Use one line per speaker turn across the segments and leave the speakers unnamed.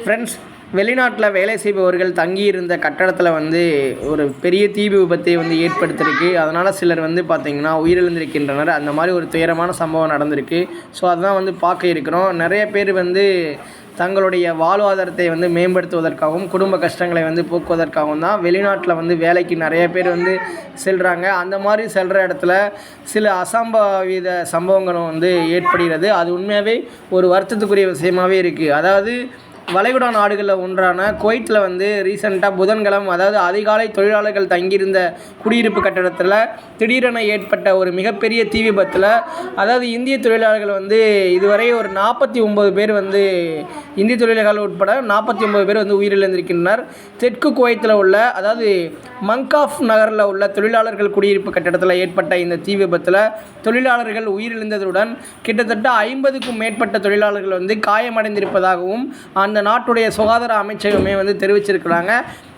Friends வெளிநாட்டில் வேலை செய்பவர்கள் தங்கியிருந்த கட்டடத்தில் வந்து ஒரு பெரிய தீ விபத்தை வந்து ஏற்படுத்தியிருக்கு அதனால் சிலர் வந்து பார்த்திங்கன்னா உயிரிழந்திருக்கின்றனர். அந்த மாதிரி ஒரு துயரமான சம்பவம் நடந்திருக்கு. ஸோ அதுதான் வந்து பார்க்க இருக்கிறோம். நிறைய பேர் வந்து தங்களுடைய வாழ்வாதாரத்தை வந்து மேம்படுத்துவதற்காகவும் குடும்ப கஷ்டங்களை வந்து போக்குவதற்காகவும் தான் வெளிநாட்டில் வந்து வேலைக்கு நிறைய பேர் வந்து செல்கிறாங்க அந்த மாதிரி செல்கிற இடத்துல சில அசம்பாவித சம்பவங்களும் வந்து ஏற்படுகிறது. அது உண்மையாகவே ஒரு வருத்தத்துக்குரிய விஷயமாகவே இருக்குது அதாவது வளைகுடா நாடுகளில் ஒன்றான குவைத்தில் வந்து ரீசெண்டாக புதன்கிழமை அதாவது அதிகாலை தொழிலாளர்கள் தங்கியிருந்த குடியிருப்பு கட்டடத்தில் திடீரென ஏற்பட்ட ஒரு மிகப்பெரிய தீ விபத்தில் அதாவது இந்திய தொழிலாளர்கள் வந்து இதுவரை ஒரு நாற்பத்தி ஒம்பது பேர் வந்து இந்திய தொழிலாளர்கள் உட்பட நாற்பத்தி ஒம்பது பேர் வந்து உயிரிழந்திருக்கின்றனர். தெற்கு குவைத்தில் உள்ள அதாவது மங்காஃப் நகரில் உள்ள தொழிலாளர்கள் குடியிருப்பு கட்டடத்தில் ஏற்பட்ட இந்த தீ விபத்தில் தொழிலாளர்கள் உயிரிழந்ததுடன் கிட்டத்தட்ட ஐம்பதுக்கும் மேற்பட்ட தொழிலாளர்கள் வந்து காயமடைந்திருப்பதாகவும் அந்த நாட்டுடைய சுகாதார அமைச்சகமே வந்து தெரிவிச்சிருக்கிறாங்க.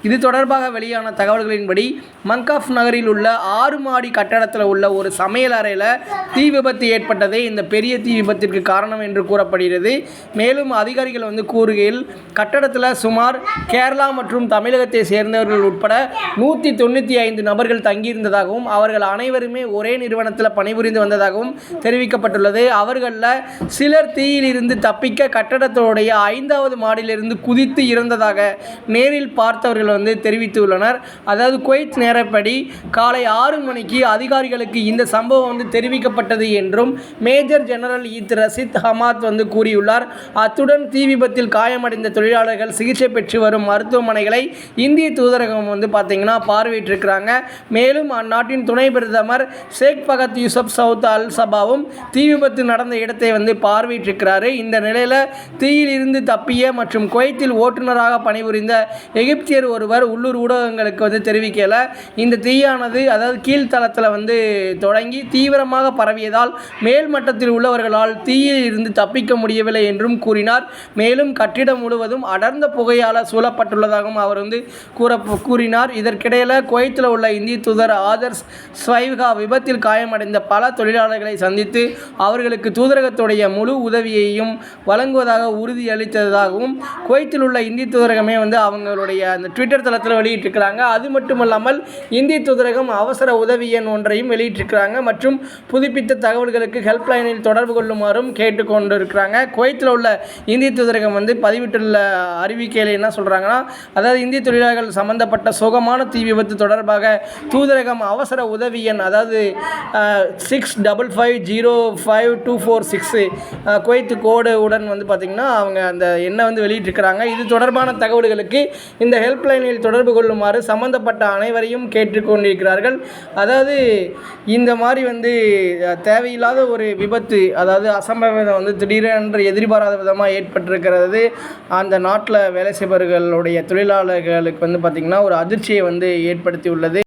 இது தொடர்பாக வெளியான தகவல்களின்படி மங்காஃப் நகரில் உள்ள ஆறு மாடி கட்டடத்தில் உள்ள ஒரு சமையல் அறையில் தீ விபத்து ஏற்பட்டதே இந்த பெரிய தீ விபத்திற்கு காரணம் என்று கூறப்படுகிறது. மேலும் அதிகாரிகள் வந்து கூறுகையில் கட்டடத்தில் சுமார் கேரளா மற்றும் தமிழகத்தை சேர்ந்தவர்கள் உட்பட நூற்றி தொண்ணூற்றி ஐந்து நபர்கள் தங்கியிருந்ததாகவும் அவர்கள் அனைவருமே ஒரே நிறுவனத்தில் பணிபுரிந்து வந்ததாகவும் தெரிவிக்கப்பட்டுள்ளது. அவர்களில் சிலர் தீயிலிருந்து தப்பிக்க கட்டடத்தோடைய ஐந்தாவது மாடியிலிருந்து குதித்து இறந்ததாக நேரில் பார்த்தவர்கள் வந்து தெரிவித்துள்ளனர். அதாவது குவைத் நேரப்படி காலை ஆறு மணிக்கு அதிகாரிகளுக்கு இந்த சம்பவம் வந்து தெரிவிக்கப்பட்டது என்றும் major general Eid Rashid Hamad வந்து கூறியுள்ளார். அத்துடன் தீ விபத்தில் காயமடைந்த தொழிலாளர்கள் சிகிச்சை பெற்று வரும் மருத்துவமனைகளை இந்திய தூதரகம் வந்து பார்த்திங்கன்னா பார்வையிட்டிருக்கிறாங்க. மேலும் அந்நாட்டின் துணை பிரதமர் Sheikh Fahad Yousef Saud Al சபாவும் தீ விபத்து நடந்த இடத்தை வந்து பார்வையிட்டிருக்கிறாரு. இந்த நிலையில் தீயில் இருந்து தப்பிய மற்றும் குவைத்தில் ஓட்டுநராக பணிபுரிந்த எகிப்தியர் ஒரு ஒருவர் உள்ளூர் ஊடகங்களுக்கு வந்து தெரிவிக்கல. இந்த தீயானது அதாவது கீழ்த்தளத்தில் வந்து தொடங்கி தீவிரமாக பரவியதால் மேல் மட்டத்தில் உள்ளவர்களால் தீயில் இருந்து தப்பிக்க முடியவில்லை என்றும் கூறினார். மேலும் கட்டிடம் முழுவதும் அடர்ந்த புகையால் சூழப்பட்டுள்ளதாகவும் அவர் வந்து கூற கூறினார். இதற்கிடையில் குவைத்தில் உள்ள இந்திய தூதர் ஆதர்ஸ் ஸ்வைகா விபத்தில் காயமடைந்த பல தொழிலாளர்களை சந்தித்து அவர்களுக்கு தூதரகத்துடைய முழு உதவியையும் வழங்குவதாக உறுதியளித்ததாகவும் குவைத்தில் உள்ள இந்திய தூதரகமே வந்து அவங்களுடைய அந்த ட்விட்டர் தளத்தில் வெளியிட்டிருக்கிறாங்க. அது மட்டும் இல்லாமல் இந்திய தூதரகம் அவசர உதவி எண் ஒன்றையும் வெளியிட்டிருக்கிறாங்க மற்றும் புதுப்பித்த தகவல்களுக்கு ஹெல்ப்லைனில் தொடர்பு கொள்ளுமாறும் கேட்டுக்கொண்டு இருக்கிறாங்க குவைத்தில் உள்ள இந்திய தூதரகம் வந்து பதிவிட்டுள்ள அறிவிக்கையில் என்ன சொல்கிறாங்கன்னா அதாவது இந்திய தொழிலாளர்கள் சம்பந்தப்பட்ட சுகமான தீ விபத்து தொடர்பாக தூதரகம் அவசர உதவி எண் அதாவது six double five zero five two four six Kuwait code உடன் வந்து பார்த்திங்கன்னா அவங்க அந்த எண்ணை வந்து வெளியிட்டிருக்கிறாங்க. இது தொடர்பான தகவல்களுக்கு இந்த ஹெல்ப்லைனில் தொடர்பு கொள்ளுமாறு சம்பந்தப்பட்ட அனைவரையும் கேட்டுக்கொண்டிருக்கிறார்கள். அதாவது இந்த மாதிரி வந்து தேவையில்லாத ஒரு விபத்து அதாவது அசம்பவிதம் வந்து திடீரென்று எதிர்பாராத விதமாக ஏற்பட்டிருக்கிறது. அந்த நாட்டில் வேலை செய்பவர்களுடைய தொழிலாளர்களுக்கு வந்து பார்த்திங்கன்னா ஒரு அதிர்ச்சியை வந்து ஏற்படுத்தி உள்ளது